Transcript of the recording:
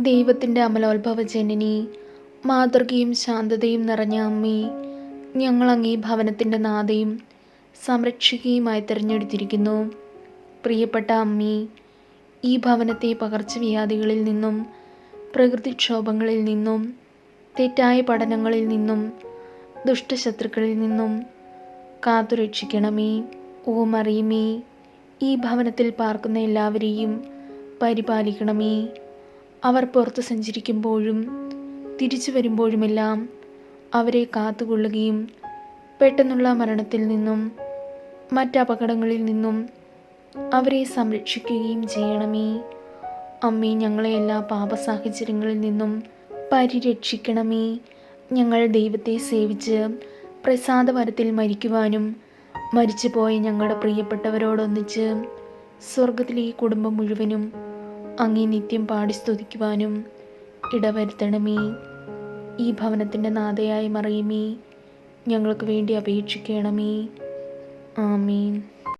ദൈവത്തിന്റെ അമലോത്ഭവ ജനനി മാതൃകയും ശാന്തതയും നിറഞ്ഞ അമ്മേ ഞങ്ങൾ അങ്ങേ ഭവനത്തിന്റെ നാഥയും സംരക്ഷിക്കുകയുമായി തിരഞ്ഞെടുത്തിരിക്കുന്നു. പ്രിയപ്പെട്ട അമ്മേ ഈ ഭവനത്തെ പകർച്ചവ്യാധികളിൽ നിന്നും പ്രകൃതിക്ഷോഭങ്ങളിൽ നിന്നും തെറ്റായ പഠനങ്ങളിൽ നിന്നും ദുഷ്ടശത്രുക്കളിൽ നിന്നും കാത്തുരക്ഷിക്കണമേ. ഓ മറിയമേ ഈ ഭവനത്തിൽ പാർക്കുന്ന എല്ലാവരെയും പരിപാലിക്കണമേ. അവർ പുറത്ത് സഞ്ചരിക്കുമ്പോഴും തിരിച്ചു വരുമ്പോഴുമെല്ലാം അവരെ കാത്തുകൊള്ളുകയും പെട്ടെന്നുള്ള മരണത്തിൽ നിന്നും മറ്റപകടങ്ങളിൽ നിന്നും അവരെ സംരക്ഷിക്കുകയും ചെയ്യണമേ. അമ്മേ ഞങ്ങളെ എല്ലാ പാപ സാഹചര്യങ്ങളിൽ നിന്നും പരിരക്ഷിക്കണമേ. ഞങ്ങൾ ദൈവത്തെ സേവിച്ച് പ്രസാദവരത്തിൽ മരിക്കുവാനും മരിച്ചുപോയ ഞങ്ങളുടെ പ്രിയപ്പെട്ടവരോടൊന്നിച്ച് സ്വർഗത്തിലെ കുടുംബം മുഴുവനും അങ്ങേ നിത്യം പാടി സ്തുതിക്കുവാനും ഇടവരുത്തണമേ. ഈ ഭവനത്തിന്റെ നാഥയായി മറിയുമേ. ഞങ്ങൾക്ക് വേണ്ടി അപേക്ഷിക്കണമേ. ആമീൻ.